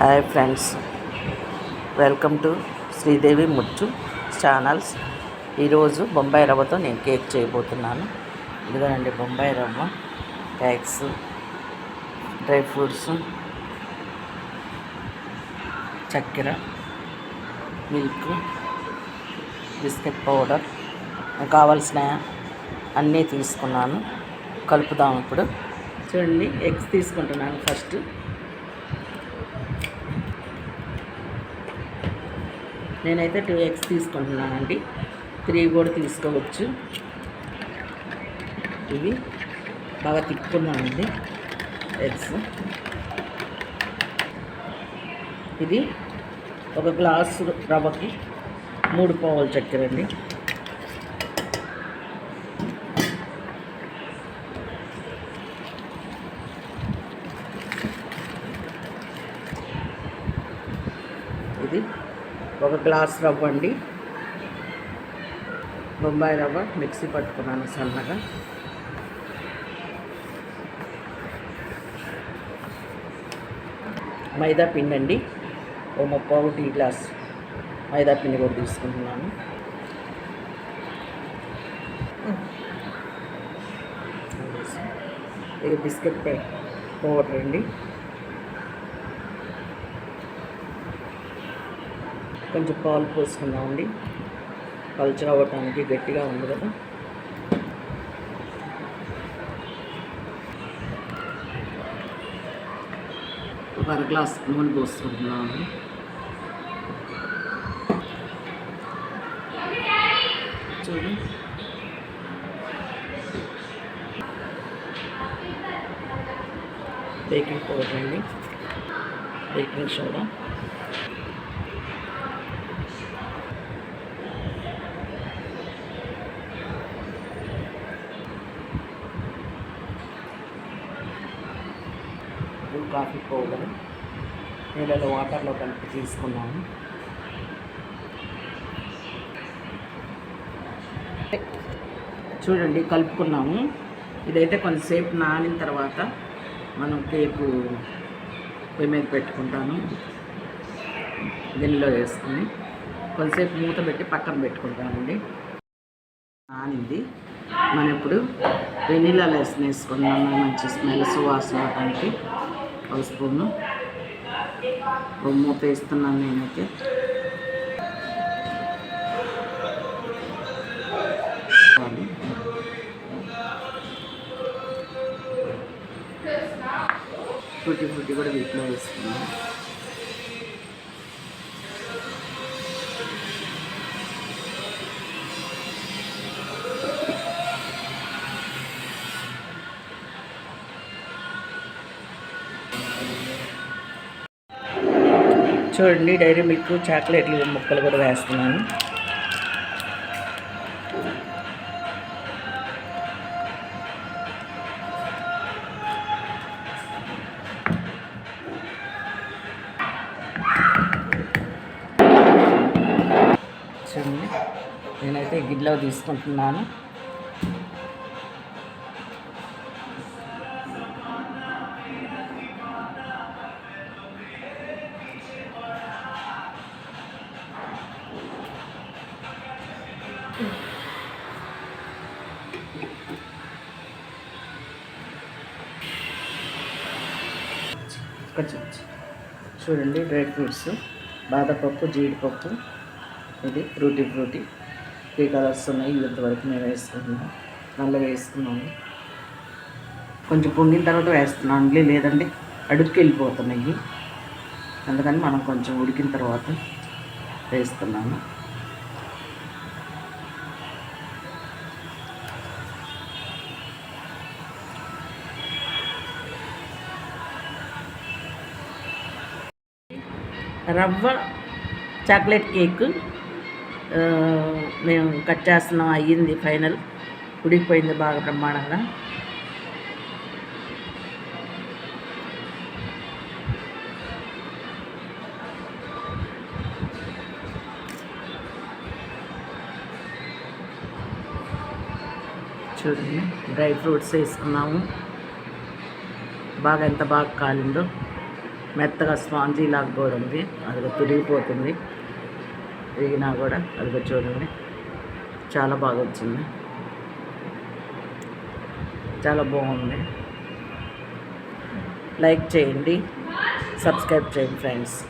Hi friends. Welcome to Sridevi Muchu channels. ఈరోజు బొంబాయి రవ్వతో నేను కేక్ చేయబోతున్నాను. ఇదిగోనండి బొంబాయి రవ్వ కేక్స్ డ్రై ఫ్రూట్స్ చక్కెర మిల్క్ బిస్కెట్ పౌడర్ నాకు కావాల్సిన అన్నీ తీసుకున్నాను. కలుపుదాం ఇప్పుడు. చూడండి ఎగ్స్ తీసుకుంటున్నాను ఫస్ట్. నేనైతే టూ ఎగ్స్ తీసుకుంటున్నానండి. త్రీ కూడా తీసుకోవచ్చు. ఇవి బాగా తిప్పుకున్నానండి ఎగ్స్. ఇది ఒక గ్లాసు రవ్వకి మూడు పావులు చక్కెర అండి. ఇది ఒక గ్లాస్ రవ్వ అండి. బొంబాయి రవ్వ మిక్సీ పట్టుకున్నాను సన్నగా. మైదా పిండి అండి. ఓ ముప్పావు టీ గ్లాస్ మైదా పిండి కూడా తీసుకుంటున్నాను. ఇది బిస్కెట్ పౌడర్ అండి. కొంచెం పాలు పోసుకుందామండి పలుచగా అవ్వటానికి గట్టిగా ఉంది కదా. ఒక అర గ్లాస్ నూనె పోసుకుంటున్నాము చూడు. బేకింగ్ పౌడర్ అండి. Baking soda. కాఫీ పౌడర్ నీళ్ళలో వాటర్లో కలిపి తీసుకున్నాము. చూడండి కలుపుకున్నాము. ఇదైతే కొంతసేపు నానిన తర్వాత మనం కేకు పొయ్యి మీద పెట్టుకుంటాను. దీనిలో వేసుకుని కొంతసేపు మూత పెట్టి పక్కన పెట్టుకుంటామండి. నానింది. మనం ఇప్పుడు వెనీలా వేసుకున్నాము మంచి స్మెల్ సువాసన పసుపును రొమ్ము స్పూను నేనైతే. ఫుట్టి ఫుట్టి కూడా వీటిలో వేసుకున్నాను. చూడండి డైరీ మిల్క్ చాక్లెట్లు ముక్కలు కూడా వేస్తున్నాను. చూడండి నేనైతే గిడ్లో తీసుకుంటున్నాను. కొంచెం చూడండి డ్రై ఫ్రూట్స్. బాదపప్పు జీడిపప్పు. ఇది ఫ్రూటీ ఫ్రూటీ. త్రీ కలర్స్ ఉన్నాయి. ఇంతవరకు మేము వేస్తున్నాను నల్లగా వేసుకున్నాము. కొంచెం పొంగిన తర్వాత వేస్తున్నాను లేదండి అడుక్కి వెళ్ళిపోతున్నాయి అందుకని మనం కొంచెం ఉడికిన తర్వాత వేస్తున్నాను రవ్వ చాక్లెట్ కేక్ మేము కట్ చేస్తున్నాం అయ్యింది ఫైనల్. ఉడికిపోయింది బాగా బ్రహ్మాండంగా. చూడండి డ్రై ఫ్రూట్స్ వేసుకున్నాము. బాగా ఎంత బాగా కాలిందో. మెత్తగా స్పాంజీ లాగా కూడా ఉంది. అది తిరిగిపోతుంది. తిరిగినా కూడా అదిగో చూడండి. చాలా బాగా వచ్చింది. చాలా బాగుంది. లైక్ చేయండి. సబ్స్క్రైబ్ చేయండి ఫ్రెండ్స్.